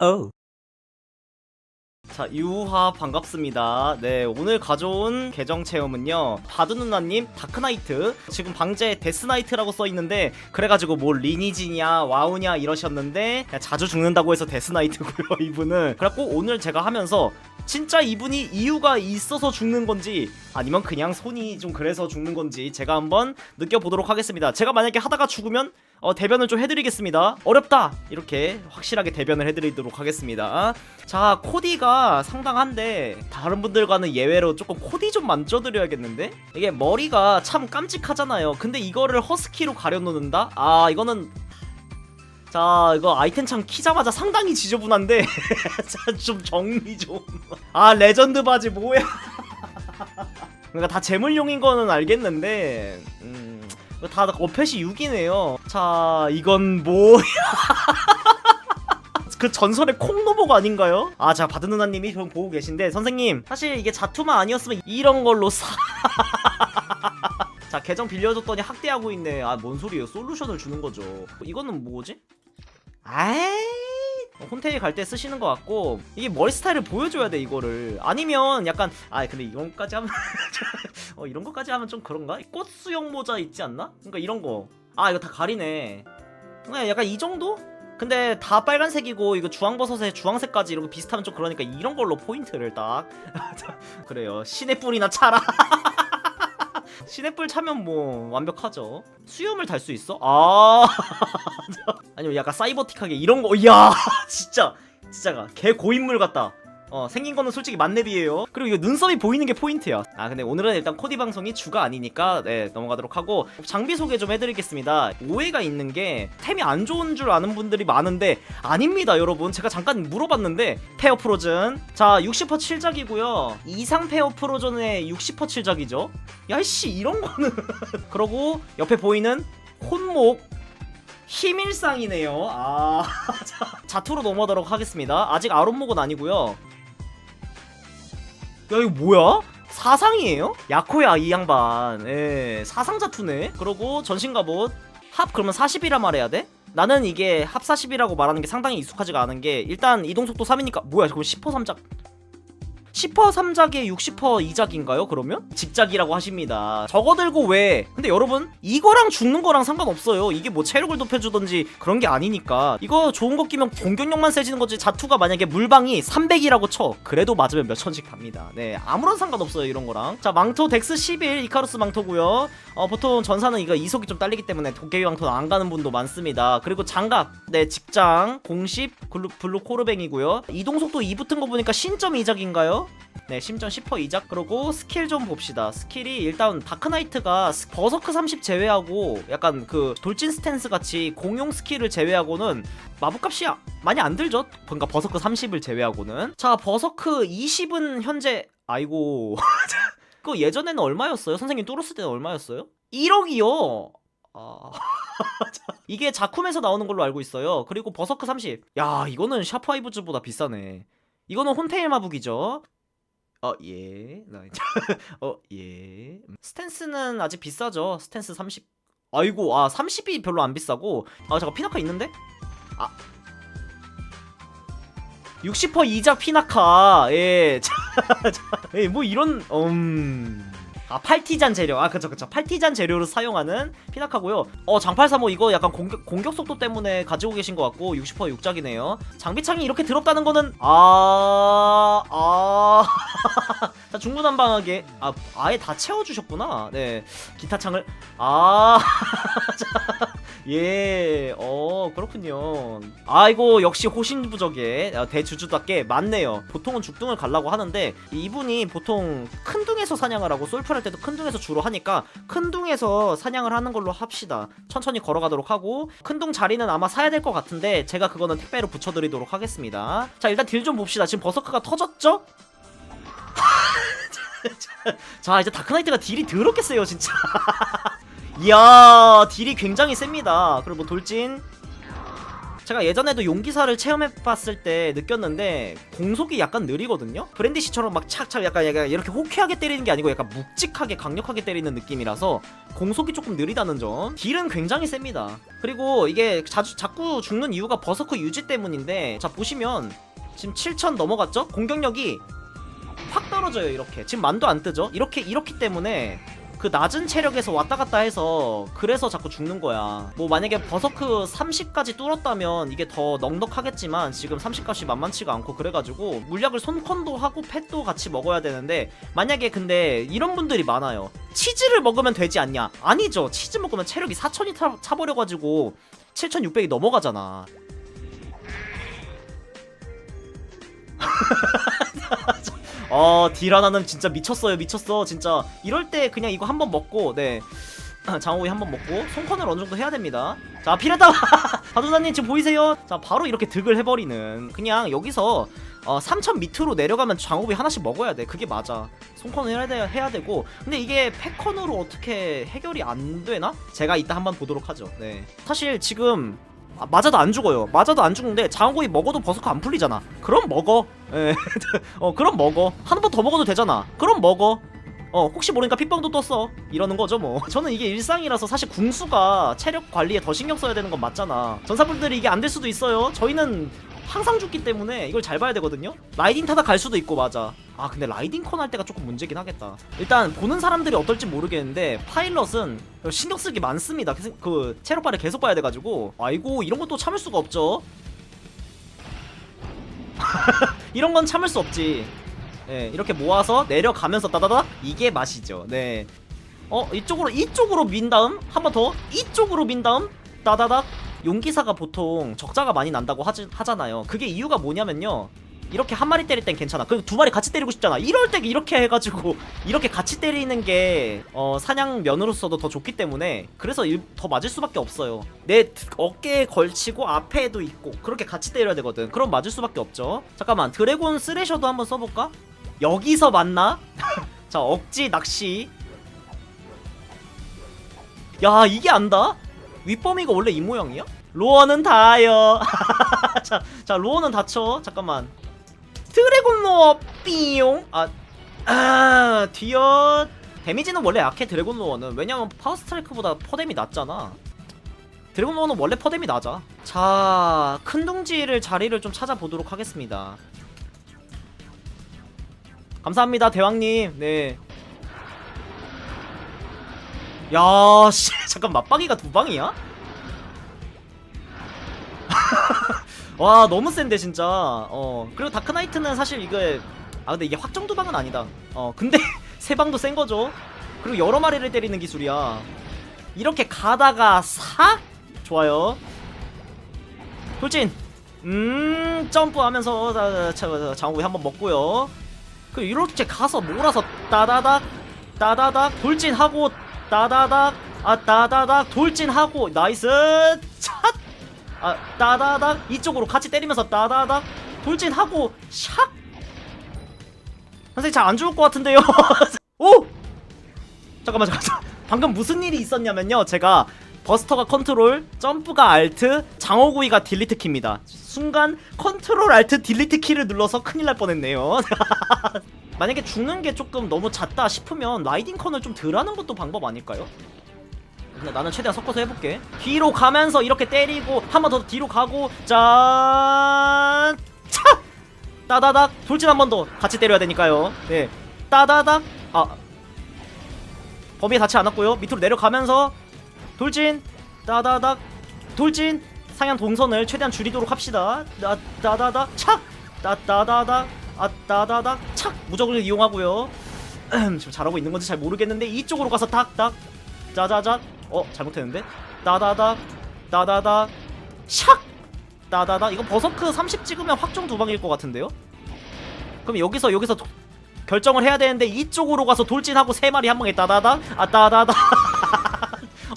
오. 자, 유하 반갑습니다. 네, 오늘 가져온 계정 체험은요. 바드 누나님 다크나이트. 지금 방제 데스나이트라고 써 있는데 그래 가지고 뭐 리니지냐 와우냐 이러셨는데 자주 죽는다고 해서 데스나이트고요. 이분은. 그래갖고 오늘 제가 하면서 진짜 이분이 이유가 있어서 죽는 건지 아니면 그냥 손이 좀 그래서 죽는 건지 제가 한번 느껴보도록 하겠습니다. 제가 만약에 하다가 죽으면 어, 대변을 좀 해드리겠습니다. 어렵다! 이렇게 확실하게 대변을 해드리도록 하겠습니다. 자, 코디가 상당한데, 다른 분들과는 예외로 조금 코디 좀 만져드려야겠는데? 이게 머리가 참 깜찍하잖아요. 근데 이거를 허스키로 가려놓는다? 아, 이거는. 자, 이거 아이템창 키자마자 상당히 지저분한데, 자, 좀 정리 좀. 아, 레전드 바지 뭐야? 그러니까 다 재물용인 거는 알겠는데, 다 어펫이 6이네요. 자, 이건 뭐야? 그 전설의 콩로복 아닌가요? 아, 자, 바드 누나님이 좀 보고 계신데, 선생님, 사실 이게 자투만 아니었으면 이런 걸로 사. 자, 계정 빌려줬더니 학대하고 있네. 아, 뭔 소리예요? 솔루션을 주는 거죠. 이거는 뭐지? 아이. 홈테일 갈 때 쓰시는 것 같고 이게 머리 스타일을 보여줘야 돼 이거를 아니면 약간 아 근데 이런까지 하면 어 이런 것까지 하면 좀 그런가? 꽃 수영 모자 있지 않나? 그러니까 이런 거 아 이거 다 가리네. 그냥 약간 이 정도? 근데 다 빨간색이고 이거 주황버섯에 주황색까지 이런 거 비슷하면 좀 그러니까 이런 걸로 포인트를 딱. 그래요. 신의 뿔이나 차라. 신의 뿔 차면 뭐 완벽하죠. 수염을 달 수 있어? 아. 아니면 약간 사이버틱하게 이런 거. 이야 진짜. 진짜가 개 고인물 같다 어 생긴 거는 솔직히 만렙이에요. 그리고 이거 눈썹이 보이는 게 포인트야. 아 근데 오늘은 일단 코디 방송이 주가 아니니까 네 넘어가도록 하고 장비 소개 좀 해드리겠습니다. 오해가 있는 게 템이 안 좋은 줄 아는 분들이 많은데 아닙니다 여러분. 제가 잠깐 물어봤는데 페어 프로즌. 자 60% 7작이고요. 이상 페어 프로즌의 60% 7작이죠. 야이씨 이런 거는. 그러고 옆에 보이는 혼목 힘일상이네요. 아, 자, 자투로 넘어가도록 하겠습니다. 아직 아론목은 아니고요. 야, 이거 뭐야? 사상이에요? 야코야 이 양반. 예, 사상 자투네. 그러고 전신 갑옷 합 그러면 40이라 말해야 돼? 나는 이게 합 40이라고 말하는 게 상당히 익숙하지가 않은 게 일단 이동 속도 3이니까 뭐야? 그럼 10% 3작 10% 3작에 60% 2작인가요? 그러면? 직작이라고 하십니다. 저거 들고 왜? 근데 여러분 이거랑 죽는 거랑 상관없어요. 이게 뭐 체력을 높여주던지 그런 게 아니니까 이거 좋은 거 끼면 공격력만 세지는 거지 자투가 만약에 물방이 300이라고 쳐 그래도 맞으면 몇 천씩 갑니다. 네 아무런 상관없어요 이런 거랑 자 망토 덱스 11 이카루스 망토고요. 어 보통 전사는 이거 이속이 좀 딸리기 때문에 도깨비 망토는 안 가는 분도 많습니다. 그리고 장갑 네 직장 공십 블루, 블루 코르뱅이고요. 이동 속도 2 붙은 거 보니까 신점 2작인가요? 네, 심전 10% 이작 그러고 스킬 좀 봅시다. 스킬이 일단 다크나이트가 스- 버서크 30 제외하고 약간 그 돌진 스탠스 같이 공용 스킬을 제외하고는 마법값이 아- 많이 안 들죠? 그러니까 버서크 30을 제외하고는 자 버서크 20은 현재 아이고 그 예전에는 얼마였어요? 선생님 뚫었을 때는 얼마였어요? 1억이요. 아 이게 자쿰에서 나오는 걸로 알고 있어요. 그리고 버서크 30. 야 이거는 샤프하이브즈보다 비싸네. 이거는 혼테일 마북이죠. 어, 예. 어, 예. 스탠스는 아직 비싸죠. 스탠스 30. 아이고, 아, 30이 별로 안 비싸고. 아, 잠깐 피나카 있는데? 아. 60% 이작 피나카. 예. 자, 자, 예, 뭐 이런 음. 아, 팔티잔 재료. 아, 그쵸, 그쵸. 팔티잔 재료로 사용하는 피나카고요. 어, 장팔사모 이거 약간 공격, 공격 속도 때문에 가지고 계신 것 같고 60% 육작이네요. 장비창이 이렇게 더럽다는 거는 아, 아. 자, 중구난방하게 아, 아예 다 채워 주셨구나. 네. 기타 창을 아. 자, 예. 어, 그렇군요. 아이고, 역시 호신부적에 아, 대주주답게 맞네요. 보통은 죽둥을 갈라고 하는데 이분이 보통 큰 둥에서 사냥을 하고 솔플 할 때도 큰 둥에서 주로 하니까 큰 둥에서 사냥을 하는 걸로 합시다. 천천히 걸어가도록 하고 큰 둥 자리는 아마 사야 될 것 같은데 제가 그거는 택배로 붙여드리도록 하겠습니다. 자, 일단 딜 좀 봅시다. 지금 버서크가 터졌죠? 자 이제 다크나이트가 딜이 더럽게 세요 진짜 이야 딜이 굉장히 셉니다 그리고 뭐 돌진 제가 예전에도 용기사를 체험해봤을 때 느꼈는데 공속이 약간 느리거든요. 브랜디시처럼 막 착착 약간, 이렇게 호쾌하게 때리는 게 아니고 약간 묵직하게 강력하게 때리는 느낌이라서 공속이 조금 느리다는 점. 딜은 굉장히 셉니다. 그리고 이게 자주 자꾸 죽는 이유가 버서크 유지 때문인데 자 보시면 지금 7천 넘어갔죠? 공격력이 확 떨어져요 이렇게. 지금 만도 안 뜨죠? 이렇게 이렇기 때문에 그 낮은 체력에서 왔다 갔다 해서 그래서 자꾸 죽는 거야. 뭐 만약에 버서크 30까지 뚫었다면 이게 더 넉넉하겠지만 지금 30값이 만만치가 않고 그래가지고 물약을 손컨도 하고 펫도 같이 먹어야 되는데 만약에 근데 이런 분들이 많아요. 치즈를 먹으면 되지 않냐? 아니죠. 치즈 먹으면 체력이 4000이 차, 차버려가지고 7600이 넘어가잖아 어, 딜 하나는 진짜 미쳤어요, 미쳤어, 진짜. 이럴 때 그냥 이거 한번 먹고, 네. 장호이 한번 먹고, 손컨을 어느 정도 해야 됩니다. 자, 피레타! 바도사님 지금 보이세요? 자, 바로 이렇게 득을 해버리는. 그냥 여기서, 어, 3000 밑으로 내려가면 장호이 하나씩 먹어야 돼. 그게 맞아. 손컨을 해야, 돼, 해야 되고. 근데 이게 패컨으로 어떻게 해결이 안 되나? 제가 이따 한번 보도록 하죠. 네. 사실 지금, 아, 맞아도 안 죽어요. 맞아도 안 죽는데 장고이 먹어도 버섯가 안 풀리잖아. 그럼 먹어. 예. 어 그럼 먹어. 한 번 더 먹어도 되잖아. 그럼 먹어. 어 혹시 모르니까 핏방도 떴어. 이러는 거죠 뭐. 저는 이게 일상이라서 사실 궁수가 체력 관리에 더 신경 써야 되는 건 맞잖아. 전사분들이 이게 안 될 수도 있어요. 저희는 항상 죽기 때문에 이걸 잘 봐야 되거든요. 라이딩 타다 갈 수도 있고 맞아. 아 근데 라이딩 컨 할 때가 조금 문제긴 하겠다. 일단 보는 사람들이 어떨지 모르겠는데 파일럿은 신경 쓰기 많습니다. 그, 그 체력발을 계속 봐야 돼가지고 아이고 이런 것도 참을 수가 없죠. 이런 건 참을 수 없지. 네, 이렇게 모아서 내려가면서 따다다 이게 맛이죠. 네. 어 이쪽으로 이쪽으로 민 다음 한 번 더 이쪽으로 민 다음 따다닥 용기사가 보통 적자가 많이 난다고 하지, 하잖아요. 그게 이유가 뭐냐면요. 이렇게 한 마리 때릴 땐 괜찮아. 그두 마리 같이 때리고 싶잖아. 이럴 때 이렇게 해가지고 이렇게 같이 때리는 게 어, 사냥 면으로서도 더 좋기 때문에 그래서 일, 더 맞을 수밖에 없어요. 내 드- 어깨에 걸치고 앞에도 있고 그렇게 같이 때려야 되거든. 그럼 맞을 수밖에 없죠. 잠깐만 드래곤 스레셔도 한번 써볼까? 여기서 맞나? 자 억지 낚시. 야 이게 안다? 윗범위가 원래 이 모양이야? 로어는 다요. 자, 자 로어는 다쳐. 잠깐만. 드래곤 로어 삐용. 아, 아 뒤어 데미지는 원래 약해 드래곤 로어는 왜냐면 파워 스트라이크보다 퍼뎀이 낮잖아. 드래곤 로어는 원래 퍼뎀이 낮아. 자, 큰 둥지를 자리를 좀 찾아보도록 하겠습니다. 감사합니다, 대왕님. 네. 야, 씨, 잠깐 맞박이가 두 방이야? 와, 너무 센데 진짜. 어, 그리고 다크나이트는 사실 이게 아 근데 이게 확정 두 방은 아니다. 어, 근데 세 방도 센 거죠. 그리고 여러 마리를 때리는 기술이야. 이렇게 가다가 싹 좋아요. 돌진. 음, 점프하면서 장구이 한번 먹고요. 그 이렇게 가서 몰아서 따다닥 따다닥 돌진하고 따다닥 아 따다닥 돌진하고 나이스 찻! 아 따다닥 이쪽으로 같이 때리면서 따다닥 돌진하고 샥! 선생님 잘 안 죽을 것 같은데요 오! 잠깐만 잠깐만 방금 무슨 일이 있었냐면요 제가 버스터가 컨트롤, 점프가 알트, 장어구이가 딜리트 키입니다. 순간 컨트롤 알트 딜리트 키를 눌러서 큰일 날 뻔했네요. 만약에 죽는 게 조금 너무 잦다 싶으면 라이딩 컨을 좀 덜 하는 것도 방법 아닐까요? 근데 나는 최대한 섞어서 해볼게. 뒤로 가면서 이렇게 때리고 한 번 더 뒤로 가고 짠! 차! 따다닥 돌진 한 번 더 같이 때려야 되니까요. 네. 따다닥 아 범위에 닿지 않았고요. 밑으로 내려가면서 돌진 따다닥 돌진 상향 동선을 최대한 줄이도록 합시다. 따 따다닥 착 따따다닥 아 따다닥 착 무적을 이용하고요. 지금 잘하고 있는 건지 잘 모르겠는데 이쪽으로 가서 닥닥 짜자자 어 잘못했는데? 따다닥 따다닥 샥! 따다닥 이거 버서크 30 찍으면 확정 두 방일 것 같은데요? 그럼 여기서 여기서 도- 결정을 해야 되는데 이쪽으로 가서 돌진하고 세 마리 한 방에 따다닥 아 따다닥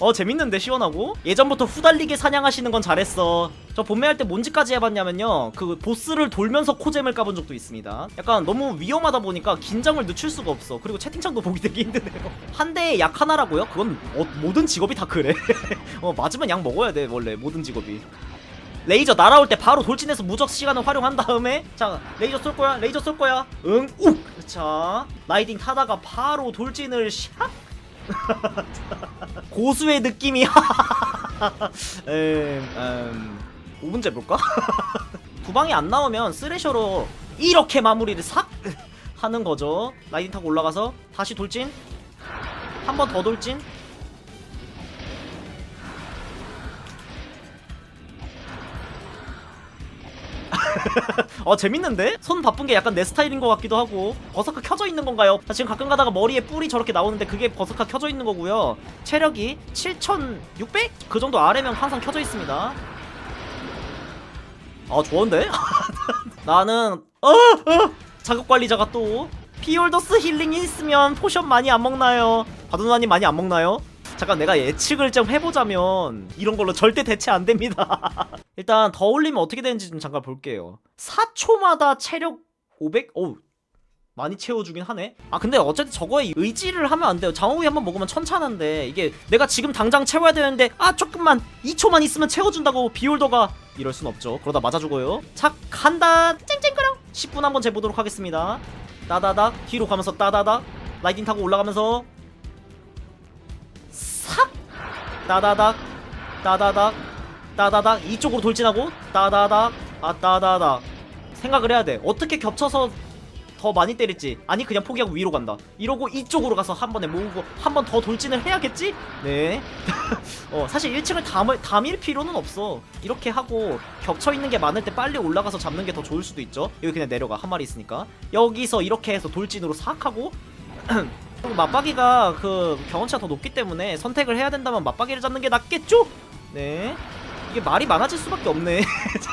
어 재밌는데 시원하고? 예전부터 후달리게 사냥하시는 건 잘했어. 저 본매할 때 뭔지까지 해봤냐면요. 그 보스를 돌면서 코잼을 까본 적도 있습니다. 약간 너무 위험하다 보니까 긴장을 늦출 수가 없어. 그리고 채팅창도 보기 되게 힘드네요. 한 대에 약 하나라고요? 그건 어, 모든 직업이 다 그래. 어 맞으면 약 먹어야 돼 원래 모든 직업이. 레이저 날아올 때 바로 돌진해서 무적 시간을 활용한 다음에 자 레이저 쏠 거야 레이저 쏠 거야. 응욱자 라이딩 타다가 바로 돌진을 샥 고수의 느낌이 음, 음, 5분째 볼까? 두 방이 안 나오면 쓰레셔로 이렇게 마무리를 싹 하는 거죠. 라이딩 타고 올라가서 다시 돌진. 한 번 더 돌진 어 재밌는데? 손 바쁜 게 약간 내 스타일인 것 같기도 하고 버서카 켜져 있는 건가요? 자, 지금 가끔 가다가 머리에 뿔이 저렇게 나오는데 그게 버서카 켜져 있는 거고요 체력이 7600? 그 정도 아래면 항상 켜져 있습니다 아 좋은데? 나는 어! 어! 자극 관리자가 또 피올더스 힐링이 있으면 포션 많이 안 먹나요? 바두나님 많이 안 먹나요? 잠깐 내가 예측을 좀 해보자면 이런 걸로 절대 대체 안 됩니다. 일단 더 올리면 어떻게 되는지 좀 잠깐 볼게요. 4초마다 체력 500? 어우 많이 채워주긴 하네. 아 근데 어쨌든 저거에 의지를 하면 안 돼요. 장어구이 한번 먹으면 천찬한데 이게 내가 지금 당장 채워야 되는데 아 조금만 2초만 있으면 채워준다고 비올더가 이럴 순 없죠. 그러다 맞아 죽어요. 착 간다. 쨍쨍그랑 10분 한번 재보도록 하겠습니다. 따다닥 뒤로 가면서 따다닥 라이딩 타고 올라가면서 따다닥 따다닥 따다닥. 이쪽으로 돌진하고 따다닥. 아 따다닥. 생각을 해야 돼. 어떻게 겹쳐서 더 많이 때릴지. 아니 그냥 포기하고 위로 간다. 이러고 이쪽으로 가서 한 번에 모으고 한 번 더 돌진을 해야겠지? 네. 어, 사실 1층을 담을, 담일 필요는 없어. 이렇게 하고 겹쳐 있는 게 많을 때 빨리 올라가서 잡는 게 더 좋을 수도 있죠. 여기 그냥 내려가. 한 마리 있으니까. 여기서 이렇게 해서 돌진으로 싹 하고 그리고 맞박이가 그 경험치가 더 높기 때문에 선택을 해야 된다면 맞박이를 잡는 게 낫겠죠? 네. 이게 말이 많아질 수밖에 없네.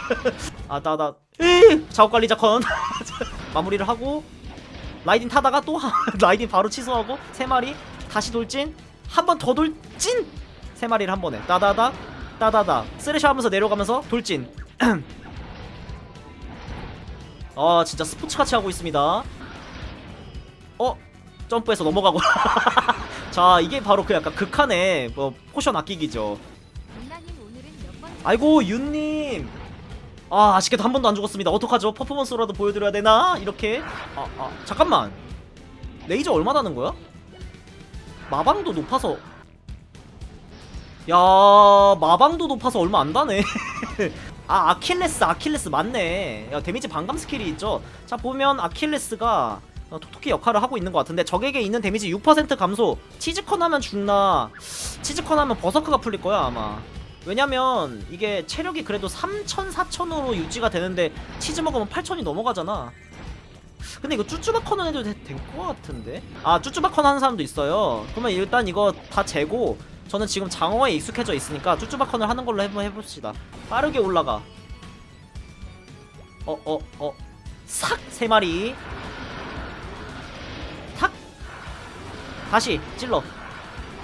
아, 나, 나, 에이! 작업관리자 컨. 마무리를 하고, 라이딩 타다가 또, 한- 라이딩 바로 취소하고, 세 마리, 다시 돌진, 한 번 더 돌진! 세 마리를 한 번에, 따다닥, 따다닥, 쓰레쉬 하면서 내려가면서 돌진. 아, 진짜 스포츠같이 하고 있습니다. 어? 점프해서 넘어가고. 자 이게 바로 그 약간 극한의 뭐 포션 아끼기죠. 아이고 윤님. 아 아쉽게도 한 번도 안 죽었습니다. 어떡하죠? 퍼포먼스라도 보여드려야 되나? 이렇게. 아, 아 잠깐만. 레이저 얼마 나는 거야? 마방도 높아서. 야 마방도 높아서 얼마 안 다네. 아 아킬레스 아킬레스 맞네. 야 데미지 반감 스킬이 있죠? 자 보면 아킬레스가 어, 톡톡히 역할을 하고 있는 것 같은데 적에게 있는 데미지 6% 감소. 치즈컨 하면 죽나? 치즈컨 하면 버서크가 풀릴 거야 아마. 왜냐면 이게 체력이 그래도 3천 4천으로 유지가 되는데 치즈 먹으면 8천이 넘어가잖아. 근데 이거 쭈쭈바컨은 해도 될 것 같은데? 아 쭈쭈바컨 하는 사람도 있어요. 그러면 일단 이거 다 재고 저는 지금 장어에 익숙해져 있으니까 쭈쭈바컨을 하는 걸로 한번 해봅시다. 빠르게 올라가. 어 어 어. 삭! 세 마리 다시 찔러.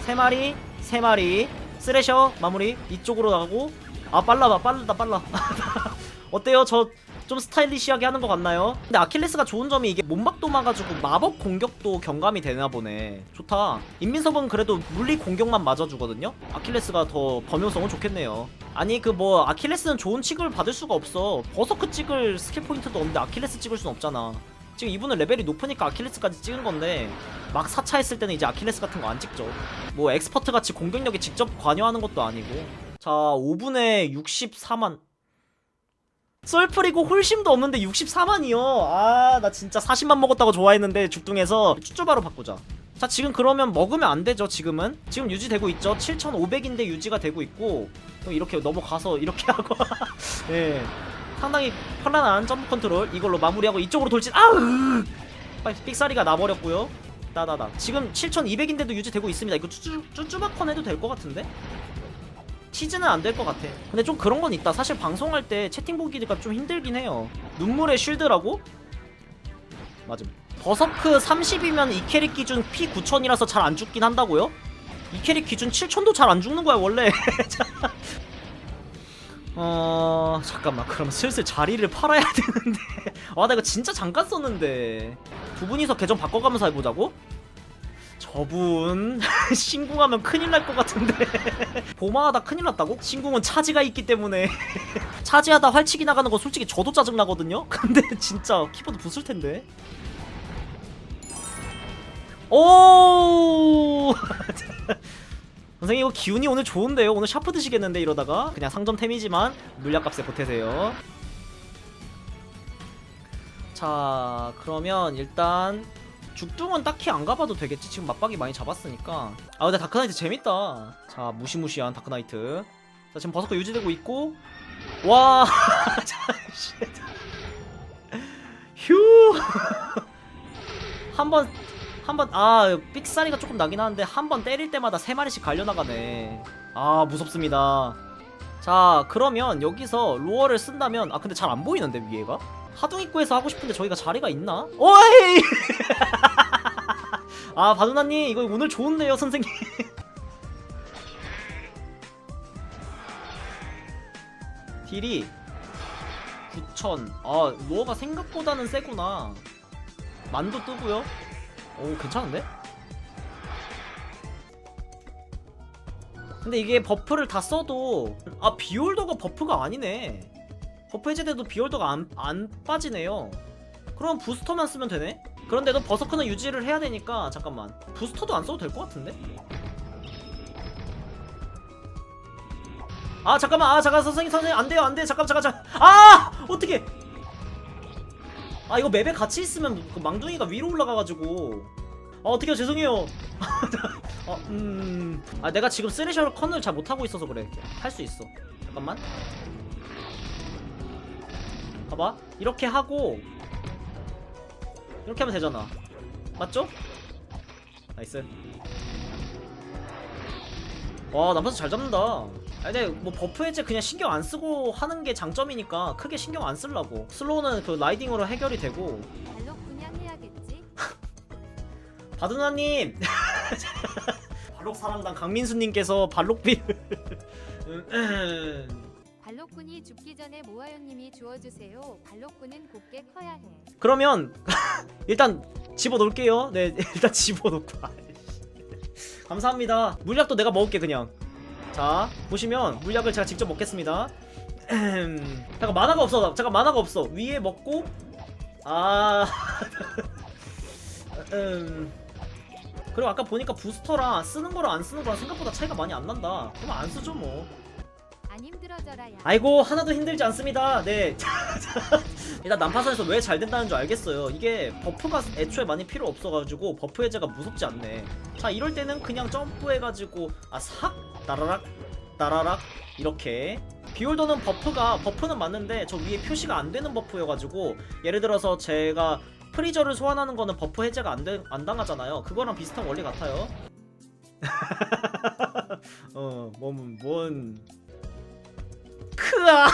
세 마리 세 마리. 쓰레셔 마무리. 이쪽으로 나가고. 아 빨라다 빠르다 빨라. 어때요? 저 좀 스타일리시하게 하는 것 같나요? 근데 아킬레스가 좋은 점이 이게 몸박도 막아주고 마법 공격도 경감이 되나 보네. 좋다. 인민섭은 그래도 물리 공격만 맞아주거든요? 아킬레스가 더 범용성은 좋겠네요. 아니 그 뭐 아킬레스는 좋은 취급을 받을 수가 없어. 버서크 찍을 스킬 포인트도 없는데 아킬레스 찍을 순 없잖아 지금 이분은 레벨이 높으니까 아킬레스까지 찍은 건데 막 4차 했을 때는 이제 아킬레스 같은 거 안 찍죠. 뭐 엑스퍼트 같이 공격력에 직접 관여하는 것도 아니고. 자 5분에 64만. 썰풀이고 홀심도 없는데 64만이요. 아 나 진짜 40만 먹었다고 좋아했는데 죽둥에서 쭈쭈바로 바꾸자. 자 지금 그러면 먹으면 안 되죠 지금은? 지금 유지되고 있죠? 7500인데 유지가 되고 있고. 또 이렇게 넘어가서 이렇게 하고. 예 상당히 편안한 점프 컨트롤. 이걸로 마무리하고 이쪽으로 돌진. 아으 삑사리가 나버렸고요. 따다다. 지금 7200인데도 유지되고 있습니다. 이거 쭈쭈, 쭈쭈바컨 해도 될 것 같은데? 치즈는 안 될 것 같아. 근데 좀 그런 건 있다. 사실 방송할 때 채팅 보기가 좀 힘들긴 해요. 눈물의 쉴드라고? 맞음. 버서크 30이면 이 캐릭 기준 P 9000이라서 잘 안 죽긴 한다고요? 이 캐릭 기준 7000도 잘 안 죽는 거야 원래 어... 잠깐만 그럼 슬슬 자리를 팔아야 되는데 아나 이거 진짜 잠깐 썼는데 두 분이서 계정 바꿔가면서 해보자고? 저분 신궁하면 큰일 날 것 같은데 보마하다 큰일 났다고? 신궁은 차지가 있기 때문에 차지하다 활치기 나가는 거 솔직히 저도 짜증 나거든요. 근데 진짜 키보드 부술 텐데. 오 선생님 이거 기운이 오늘 좋은데요. 오늘 샤프 드시겠는데? 이러다가 그냥 상점템이지만 물약값에 보태세요. 자 그러면 일단 죽둥은 딱히 안 가봐도 되겠지? 지금 맞박이 많이 잡았으니까. 아 근데 다크나이트 재밌다. 자 무시무시한 다크나이트. 자 지금 버섯거 유지되고 있고. 와. 휴. 한번 한 번 아 삑사리가 조금 나긴 하는데 한 번 때릴 때마다 세 마리씩 갈려나가네. 아 무섭습니다. 자 그러면 여기서 로어를 쓴다면 아 근데 잘 안 보이는데 위에가? 하둥 입구에서 하고 싶은데 저희가 자리가 있나? 오이! 아 바누나님 이거 오늘 좋은데요 선생님? 딜이 9천. 아 로어가 생각보다는 세구나. 만도 뜨고요 오 괜찮은데? 근데 이게 버프를 다 써도 아 비올더가 버프가 아니네. 버프 해제돼도 비올더가 안, 안 빠지네요. 그럼 부스터만 쓰면 되네? 그런데도 버서크는 유지를 해야 되니까 잠깐만. 부스터도 안 써도 될 것 같은데? 아 잠깐만. 아 잠깐 선생님 선생님. 안 돼요 안돼 잠깐 잠깐 잠깐. 아! 어떻게 아 이거 맵에 같이 있으면 그 망둥이가 위로 올라가가지고. 아 어떡해요. 죄송해요. 어, 음... 아 내가 지금 쓰레셔 컨을 잘 못하고 있어서 그래. 할 수 있어. 잠깐만. 봐봐. 이렇게 하고. 이렇게 하면 되잖아. 맞죠? 나이스. 와 남파서 잘 잡는다. 아 근데 뭐 버프 해제 그냥 신경 안 쓰고 하는 게 장점이니까 크게 신경 안 쓰려고 슬로우는 그 라이딩으로 해결이 되고 발로 그냥 해야겠지. 바두나님 발록 사랑단 강민수님께서 발록비를 음, 발로꾼이 죽기 전에 모아요님이 주워주세요. 발로꾼은 곱게 커야 해. 그러면 일단 집어넣을게요 네 일단 집어넣고 아이씨. 감사합니다 물약도 내가 먹을게 그냥 자 보시면 물약을 제가 직접 먹겠습니다. 음, 잠깐 만화가 없어. 나- 잠깐 만화가 없어. 위에 먹고 아. 음. 그리고 아까 보니까 부스터랑 쓰는 거랑 안 쓰는 거랑 생각보다 차이가 많이 안 난다. 그러면 안 쓰죠 뭐 안 힘들어져라 야. 아이고 하나도 힘들지 않습니다. 네. 일단 난파선에서 왜 잘 된다는 줄 알겠어요. 이게 버프가 애초에 많이 필요 없어가지고 버프 해제가 무섭지 않네. 자 이럴 때는 그냥 점프해가지고 아삭 따라락 따라락 이렇게 비올더는 버프가 버프는 맞는데 저 위에 표시가 안 되는 버프여가지고 예를 들어서 제가 프리저를 소환하는 거는 버프 해제가 안, 되, 안 당하잖아요. 그거랑 비슷한 원리 같아요. 어, 뭔, 뭔, 크아.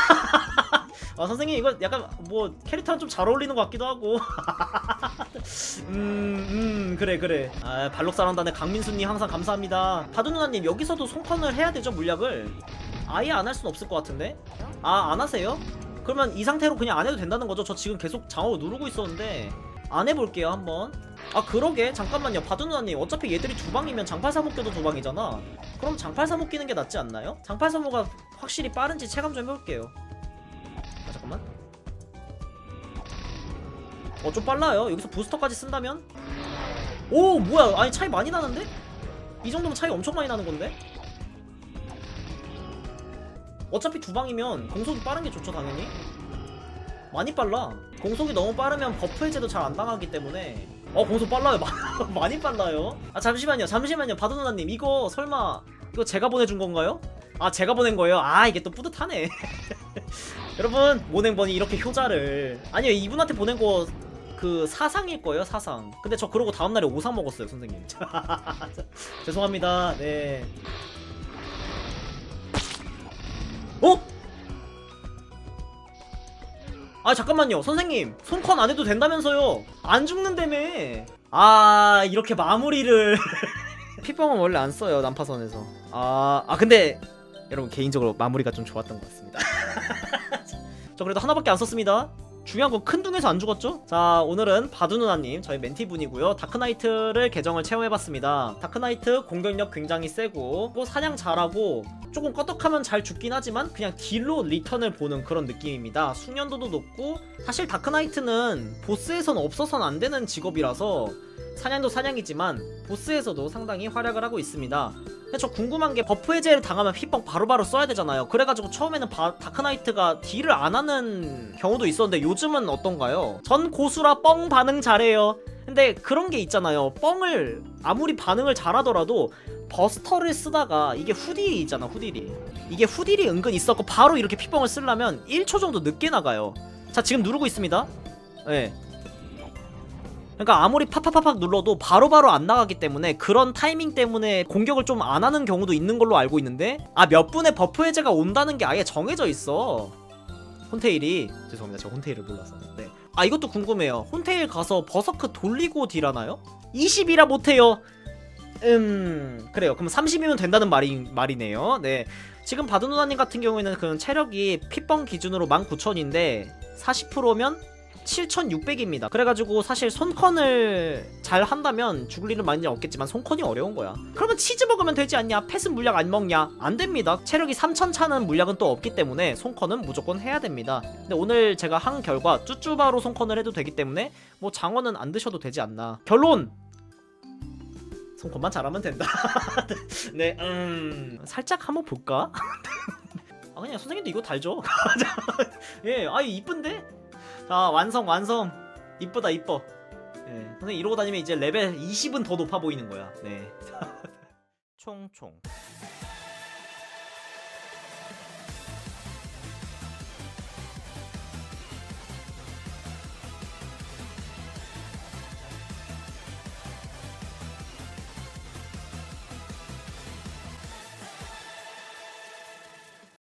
아 선생님 이거 약간 뭐 캐릭터랑 좀 잘 어울리는 것 같기도 하고. 음, 음 그래 그래. 아 발록사랑단의 강민수님 항상 감사합니다. 바두 누나님 여기서도 손컨을 해야 되죠 물약을? 아예 안할 수는 없을 것 같은데? 아 안 하세요? 그러면 이 상태로 그냥 안 해도 된다는 거죠? 저 지금 계속 장어 누르고 있었는데 안 해볼게요 한번. 아 그러게. 잠깐만요. 바두 누나님 어차피 얘들이 두 방이면 장팔사목 껴도 두 방이잖아. 그럼 장팔사목 끼는 게 낫지 않나요? 장팔사목가 확실히 빠른지 체감 좀 해볼게요. 아 잠깐만. 어 좀 빨라요. 여기서 부스터까지 쓴다면? 오 뭐야. 아니 차이 많이 나는데? 이 정도면 차이 엄청 많이 나는 건데? 어차피 두 방이면 공속이 빠른 게 좋죠 당연히. 많이 빨라. 공속이 너무 빠르면 버프 해제도 잘 안 당하기 때문에. 어 공속 빨라요. 많이 빨라요. 아 잠시만요. 잠시만요. 바도 누나님 이거 설마 이거 제가 보내준 건가요? 아 제가 보낸 거예요? 아 이게 또 뿌듯하네. 여러분 모냉번이 이렇게 효자를. 아니요 이분한테 보낸 거 그 사상일 거예요 사상. 근데 저 그러고 다음날에 오상 먹었어요 선생님. 죄송합니다. 네. 어? 아 잠깐만요. 선생님 손컨 안 해도 된다면서요? 안 죽는다며. 아 이렇게 마무리를. 피뻥은 원래 안 써요 난파선에서. 아, 아 근데 여러분 개인적으로 마무리가 좀 좋았던 것 같습니다. 저 그래도 하나밖에 안 썼습니다. 중요한 건 큰 둥에서 안 죽었죠? 자 오늘은 바두 누나님 저희 멘티분이고요. 다크나이트를 계정을 체험해봤습니다. 다크나이트 공격력 굉장히 세고 뭐 사냥 잘하고 조금 껐덕하면 잘 죽긴 하지만 그냥 딜로 리턴을 보는 그런 느낌입니다. 숙련도도 높고 사실 다크나이트는 보스에선 없어선 안 되는 직업이라서 사냥도 사냥이지만 보스에서도 상당히 활약을 하고 있습니다. 저 궁금한 게 버프 해제를 당하면 hit방 바로바로 써야 되잖아요. 그래가지고 처음에는 바- 다크나이트가 딜을 안 하는 경우도 있었는데 요즘은 어떤가요? 전 고수라 뻥 반응 잘해요 근데 그런 게 있잖아요. 뻥을 아무리 반응을 잘하더라도 버스터를 쓰다가 이게 후딜이 있잖아 후딜이. 이게 후딜이 은근 있었고 바로 이렇게 피뻥을 쓰려면 1초 정도 늦게 나가요. 자 지금 누르고 있습니다. 예. 그러니까 아무리 팍팍팍팍 눌러도 바로 바로 안 나가기 때문에 그런 타이밍 때문에 공격을 좀 안 하는 경우도 있는 걸로 알고 있는데 아 몇 분에 버프 해제가 온다는 게 아예 정해져 있어. 혼테일이. 죄송합니다. 제가 혼테일을 몰라서. 네. 아 이것도 궁금해요. 혼테일 가서 버서크 돌리고 딜하나요? 20이라 못해요. 음 그래요. 그럼 30이면 된다는 말이, 말이네요. 네. 지금 바드 누나님 같은 경우에는 그 체력이 피뻥 기준으로 19,000인데 40%면 7,600입니다. 그래가지고 사실 손컨을 잘 한다면 죽을 일은 많이 없겠지만 손컨이 어려운 거야. 그러면 치즈 먹으면 되지 않냐? 펫은 물약 안 먹냐? 안 됩니다. 체력이 3,000 차는 물약은 또 없기 때문에 손컨은 무조건 해야 됩니다. 근데 오늘 제가 한 결과 쭈쭈바로 손컨을 해도 되기 때문에 뭐 장어는 안 드셔도 되지 않나. 결론! 손컨만 잘하면 된다. 네, 음. 살짝 한번 볼까? 아, 그냥 선생님도 이거 달죠? 예, 아이 이쁜데? 자 완성 완성. 이쁘다 이뻐. 예 선생님 이러고 다니면 이제 레벨 20은 더 높아 보이는 거야. 네. 총총